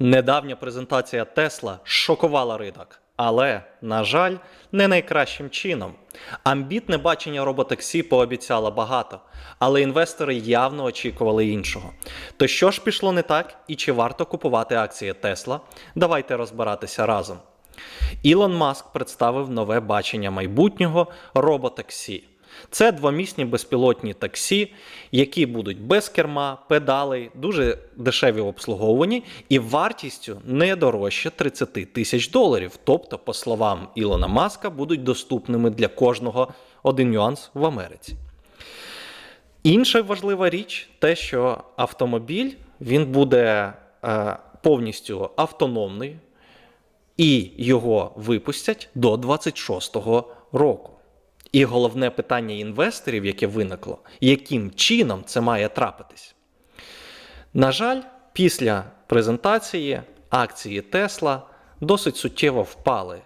Недавня презентація Тесла шокувала ринок, але, на жаль, не найкращим чином. Амбітне бачення роботаксі пообіцяло багато, але інвестори явно очікували іншого. То що ж пішло не так і чи варто купувати акції Тесла? Давайте розбиратися разом. Ілон Маск представив нове бачення майбутнього роботаксі. Це двомісні безпілотні таксі, які будуть без керма, педалей, дуже дешеві в обслуговуванні і вартістю не дорожче 30 тисяч доларів. Тобто, по словам Ілона Маска, будуть доступними для кожного один нюанс в Америці. Інша важлива річ те, що автомобіль він буде е, повністю автономний, і його випустять до 26-го року. І головне питання інвесторів, яке виникло, яким чином це має трапитись. На жаль, після презентації акції Тесла досить суттєво впали.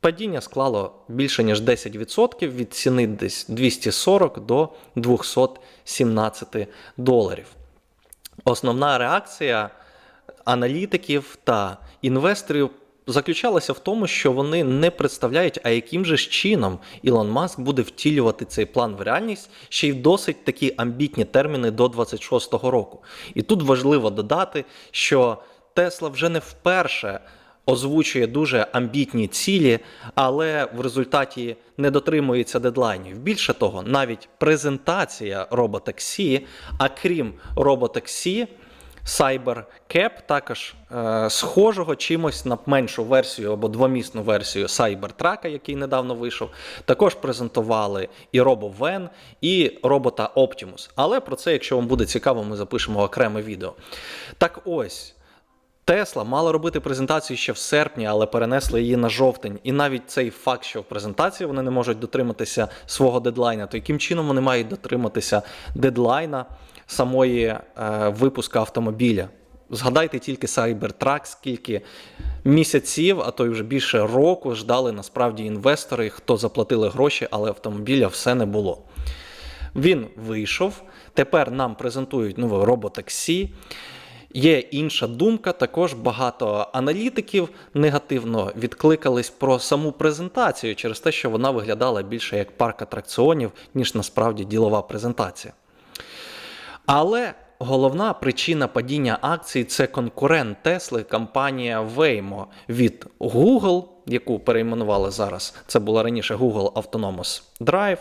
Падіння склало більше ніж 10% від ціни десь 240 до 217 доларів. Основна реакція аналітиків та інвесторів заключалася в тому, що вони не представляють, а яким же ж чином Ілон Маск буде втілювати цей план в реальність ще й в досить такі амбітні терміни до 26-го року. І тут важливо додати, що Тесла вже не вперше. Озвучує дуже амбітні цілі, але в результаті не дотримується дедлайнів. Більше того, навіть презентація роботаксі, а крім роботаксі, CyberCap також е, схожого чимось на меншу версію або двомісну версію Cybertruck, який недавно вийшов. Також презентували і RoboVan, і робота Optimus. Але про це, якщо вам буде цікаво, ми запишемо окреме відео. Так ось. Тесла мала робити презентацію ще в серпні, але перенесли її на жовтень. І навіть цей факт, що в презентації вони не можуть дотриматися свого дедлайна, то яким чином вони мають дотриматися дедлайна самої е, випуска автомобіля? Згадайте тільки Cybertruck, скільки місяців, а то й вже більше року ждали насправді інвестори, хто заплатили гроші, але автомобіля все не було. Він вийшов. Тепер нам презентують нове роботаксі. Є інша думка. Також багато аналітиків негативно відкликались про саму презентацію через те, що вона виглядала більше як парк атракціонів, ніж насправді ділова презентація. Але головна причина падіння акцій це конкурент Тесли, компанія Waymo від Google, яку перейменували зараз. Це була раніше Google Autonomous Drive.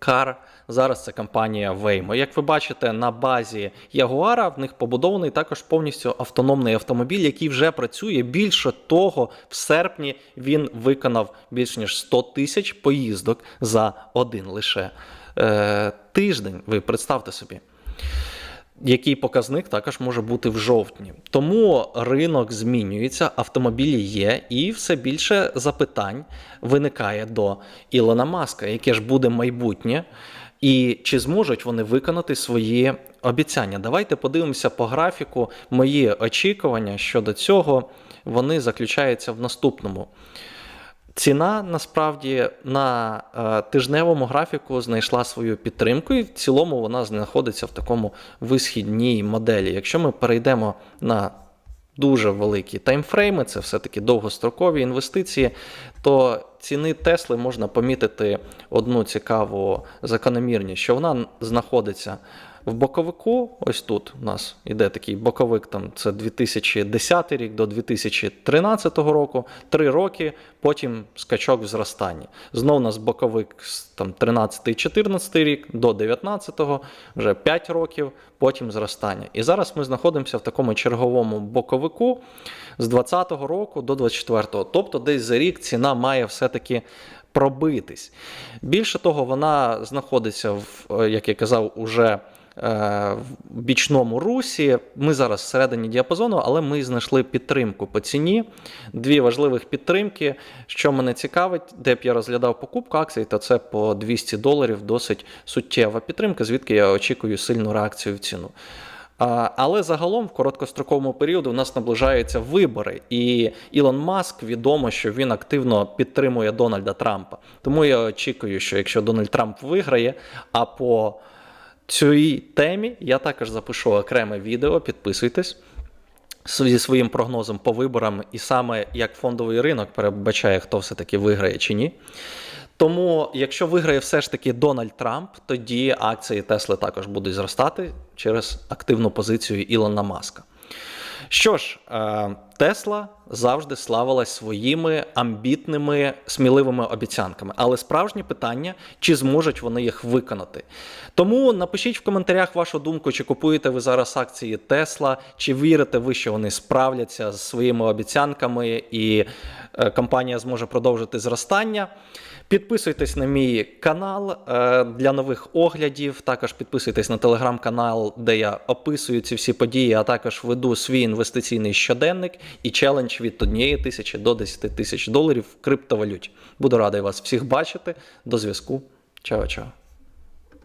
Car. Зараз це компанія Waymo. Як ви бачите, на базі Jaguar в них побудований також повністю автономний автомобіль, який вже працює. Більше того, в серпні він виконав більш ніж 100 тисяч поїздок за один лише е, тиждень. Ви представте собі. Який показник також може бути в жовтні. Тому ринок змінюється, автомобілі є, і все більше запитань виникає до Ілона Маска, яке ж буде майбутнє, і чи зможуть вони виконати свої обіцяння. Давайте подивимося по графіку. Мої очікування щодо цього вони заключаються в наступному. Ціна насправді на е, тижневому графіку знайшла свою підтримку, і в цілому вона знаходиться в такому висхідній моделі. Якщо ми перейдемо на дуже великі таймфрейми, це все-таки довгострокові інвестиції, то ціни Тесли можна помітити одну цікаву закономірність, що вона знаходиться. В боковику, ось тут у нас іде такий боковик, там це 2010 рік до 2013 року, три роки, потім скачок в зростанні. Знову у нас боковик там 13-14 рік до 19-го, вже 5 років, потім зростання. І зараз ми знаходимося в такому черговому боковику з 20-го року до 24-го. Тобто десь за рік ціна має все-таки пробитись. Більше того, вона знаходиться, в, як я казав, уже в бічному русі. Ми зараз всередині діапазону, але ми знайшли підтримку по ціні. Дві важливих підтримки. Що мене цікавить, де б я розглядав покупку акцій, то це по 200 доларів досить суттєва підтримка, звідки я очікую сильну реакцію в ціну. Але загалом в короткостроковому періоді у нас наближаються вибори, і Ілон Маск відомо, що він активно підтримує Дональда Трампа. Тому я очікую, що якщо Дональд Трамп виграє, а по цій темі я також запишу окреме відео, підписуйтесь. зі своїм прогнозом по виборам, і саме як фондовий ринок передбачає, хто все-таки виграє чи ні. Тому, якщо виграє все ж таки Дональд Трамп, тоді акції Тесли також будуть зростати через активну позицію Ілона Маска. Що ж, е, Тесла завжди славилась своїми амбітними, сміливими обіцянками. Але справжнє питання, чи зможуть вони їх виконати. Тому напишіть в коментарях вашу думку, чи купуєте ви зараз акції Тесла, чи вірите ви, що вони справляться з своїми обіцянками і е, компанія зможе продовжити зростання. Підписуйтесь на мій канал е, для нових оглядів. Також підписуйтесь на телеграм-канал, де я описую ці всі події, а також веду свій інвестиційний щоденник і челендж від однієї тисячі до 10 тисяч доларів в криптовалюті. Буду радий вас всіх бачити. До зв'язку. Чао-чао.